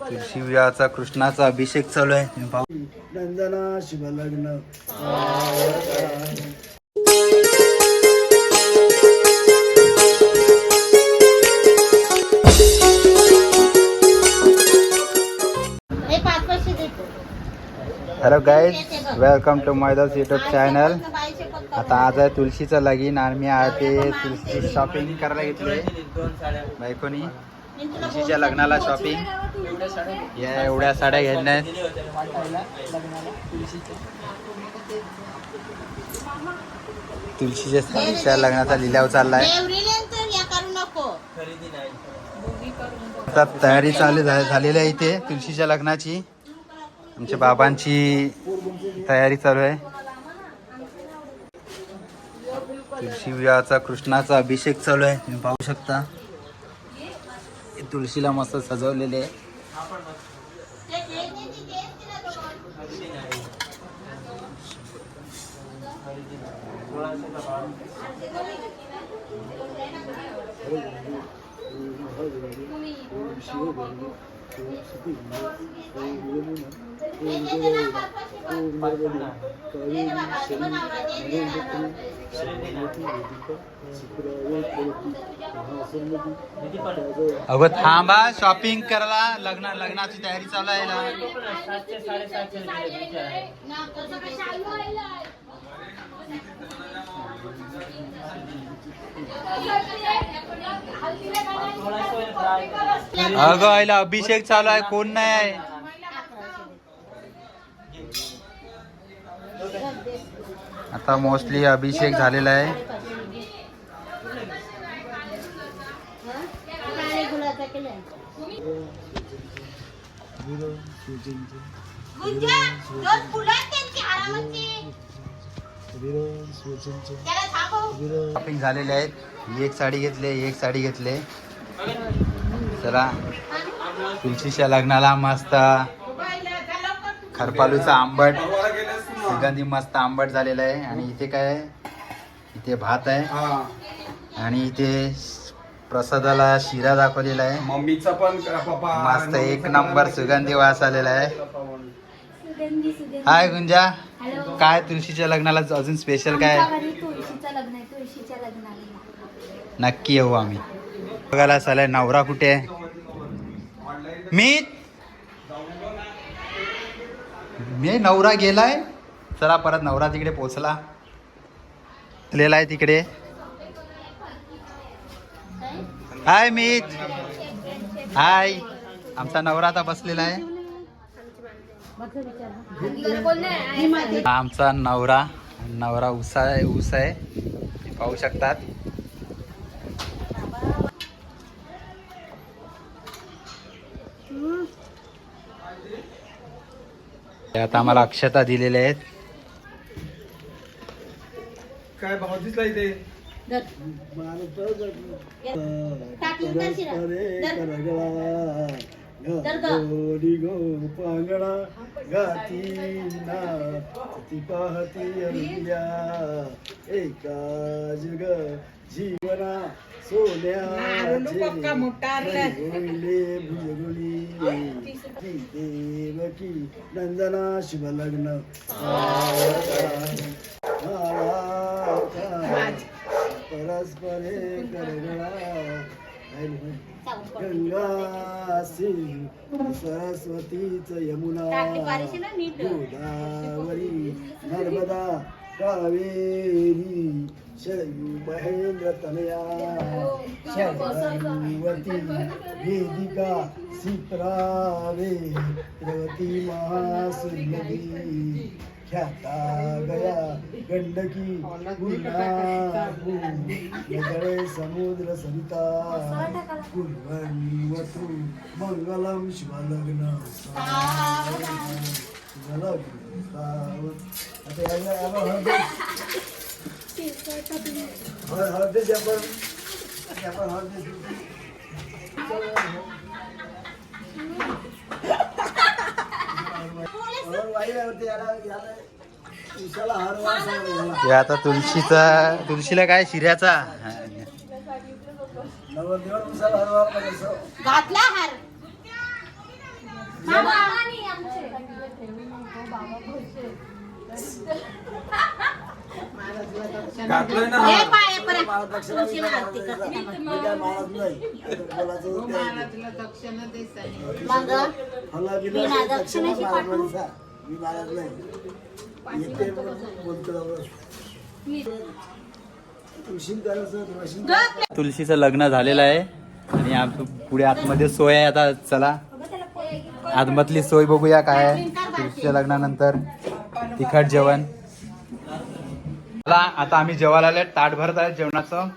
तुळशी विवाहाचा कृष्णाचा अभिषेक चालू आहे. नंदना शिवलग्न. हे पाच पाचशे देतो. Hello guys welcome to मैदास YouTube channel आता आज आहे तुळशीचं लगीन आणि मी आहे ते तुळशी शॉपिंग करायला घेतली बायकोनी तुळशीच्या लग्नाला शॉपिंग या एवढ्या साड्या घ्यायला तुळशीच्या साडीच्या लग्नाचा लिलाव चाललाय. करू नको. आता तयारी चालू झा- झालेली आहे इथे तुळशीच्या लग्नाची. आमच्या बाबांची तयारी चालू आहे. तुळशी विवाहाचा कृष्णाचा अभिषेक चालू आहे. तुम्ही पाहू शकता. हे तुळशीला मस्त सजवलेले आहे. अगं थांबा शॉपिंग करायला. लग्न लग्नाची तयारी चालू आहे ना. अगं आईला अभिषेक चालू आहे कोण नाही आहे? आता मोस्टली अभिषेक झालेला आहे. शॉपिंग झालेले आहेत. एक साडी घेतली एक साडी घेतली. चला. तुळशीच्या लग्नाला मस्त खरपालूचा आंबट सुगंधी मस्त आंबट झालेला आहे. आणि इथे काय आहे? इथे भात आहे. आणि इथे प्रसादाला शिरा दाखवलेला आहे. मम्मीचा पण मस्त एक नंबर सुगंधी वास आलेला आहे. हाय गुंजा. काय तुळशीच्या लग्नाला अजून स्पेशल काय? नक्की येऊ आम्ही. बघायला चालाय नवरा कुठे? आहे मी मी नवरा गेलाय. चला परत नवरा तिकडे पोचला गेलेला आहे तिकडे. हाय मीत. हाय. आमचा नवरा आता बसलेला आहे. हा आमचा नवरा नवरा उसा आहे ऊस आहे हे पाहू शकतात हे आता आम्हाला अक्षता दिलेल्या आहेत काय भाव दिसला इथे पांगडा गाती ना ती पाहती अरुल्या एका जग जीवना सोन्याचे होईले भुजगुली देवकी नंदना शिवलग्न परस्परे करगळा गंगा सिंह सरस्वतीच यमुना. गोदावरी नर्मदा कावेरी शरयू महेंद्र तनया शरवती वेदिका सिप्रावे द्रवती महासुंदरी ख्याता गया गंडकी नगरे समुद्र सरिता कुर्वन्वतु मंगलम शिवलग्न शिवलग्न आता याला- आपण आपण हे आता तुळशीचा तुळशीला काय? शिऱ्याचा. घातला हार. दक्षिणा. मी बाळात नाही. येते बोलतो तुलसीचं लग्न झालेलं आहे. आणि पुढे आतमध्ये सोय आहे आता चला. आतमधली सोय बघूया काय आहे तुलसीच्या लग्नानंतर. तिखट जेवण. चला आता आम्ही जेवायला आले ताट भरत आहे जेवणाचं.